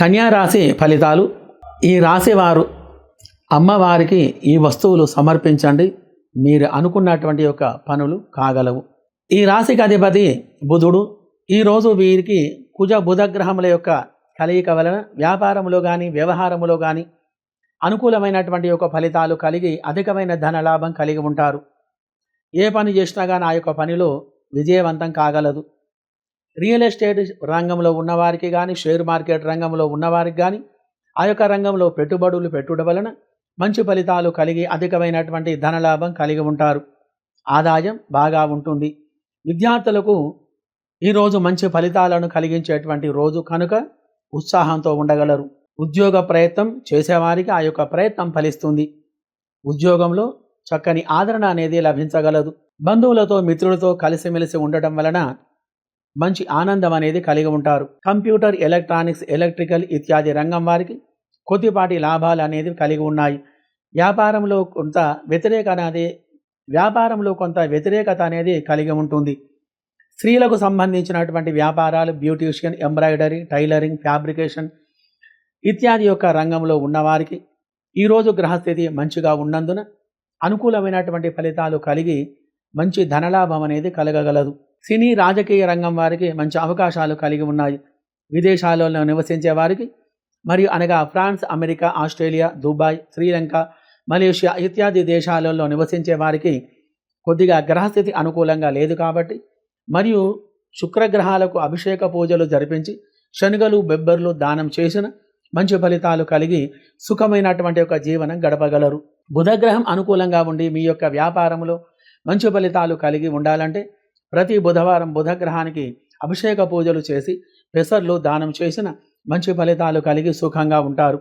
కన్యా రాశి ఫలితాలు. ఈ రాశివారు అమ్మవారికి ఈ వస్తువులు సమర్పించండి. మీరు అనుకున్నటువంటి యొక్క పనులు కాగలవు. ఈ రాశికి అధిపతి బుధుడు. ఈరోజు వీరికి కుజ బుధగ్రహముల యొక్క కలయిక వలన వ్యాపారములో కానీ వ్యవహారములో కానీ అనుకూలమైనటువంటి యొక్క ఫలితాలు కలిగి అధికమైన ధనలాభం కలిగి ఉంటారు. ఏ పని చేసినా కానీ ఆ యొక్క పనిలో విజయవంతం కాగలదు. రియల్ ఎస్టేట్ రంగంలో ఉన్నవారికి కానీ షేర్ మార్కెట్ రంగంలో ఉన్నవారికి కానీ ఆ యొక్క రంగంలో పెట్టుబడులు పెట్టుట వలన మంచి ఫలితాలు కలిగి అధికమైనటువంటి ధనలాభం కలిగి ఉంటారు. ఆదాయం బాగా ఉంటుంది. విద్యార్థులకు ఈరోజు మంచి ఫలితాలను కలిగించేటువంటి రోజు కనుక ఉత్సాహంతో ఉండగలరు. ఉద్యోగ ప్రయత్నం చేసేవారికి ఆ యొక్క ప్రయత్నం ఫలిస్తుంది. ఉద్యోగంలో చక్కని ఆదరణ అనేది లభించగలదు. బంధువులతో మిత్రులతో కలిసిమెలిసి ఉండటం వలన మంచి ఆనందం అనేది కలిగి ఉంటారు. కంప్యూటర్ ఎలక్ట్రానిక్స్ ఎలక్ట్రికల్ ఇత్యాది రంగం వారికి కొద్దిపాటి లాభాలు అనేది కలిగి ఉన్నాయి. వ్యాపారంలో కొంత వ్యతిరేక అనేది వ్యాపారంలో కొంత వ్యతిరేకత అనేది కలిగి ఉంటుంది. స్త్రీలకు సంబంధించినటువంటి వ్యాపారాలు బ్యూటీషియన్ ఎంబ్రాయిడరీ టైలరింగ్ ఫ్యాబ్రికేషన్ ఇత్యాది యొక్క రంగంలో ఉన్నవారికి ఈరోజు గ్రహస్థితి మంచిగా ఉన్నందున అనుకూలమైనటువంటి ఫలితాలు కలిగి మంచి ధనలాభం అనేది కలగగలదు. సినీ రాజకీయ రంగం వారికి మంచి అవకాశాలు కలిగి ఉన్నాయి. విదేశాలలో నివసించే వారికి మరియు అనగా France America Australia Dubai Sri Lanka Malaysia ఇత్యాది దేశాలలో నివసించే వారికి కొద్దిగా గ్రహస్థితి అనుకూలంగా లేదు కాబట్టి మరియు శుక్రగ్రహాలకు అభిషేక పూజలు జరిపించి శనుగలు బెబ్బర్లు దానం చేసిన మంచి ఫలితాలు కలిగి సుఖమైనటువంటి ఒక జీవనం గడపగలరు. బుధగ్రహం అనుకూలంగా ఉండి మీ యొక్క వ్యాపారంలో మంచి ఫలితాలు కలిగి ఉండాలంటే ప్రతి బుధవారం బుధగ్రహానికి అభిషేక పూజలు చేసి పెసర్లు దానం చేసిన మంచి ఫలితాలు కలిగి సుఖంగా ఉంటారు.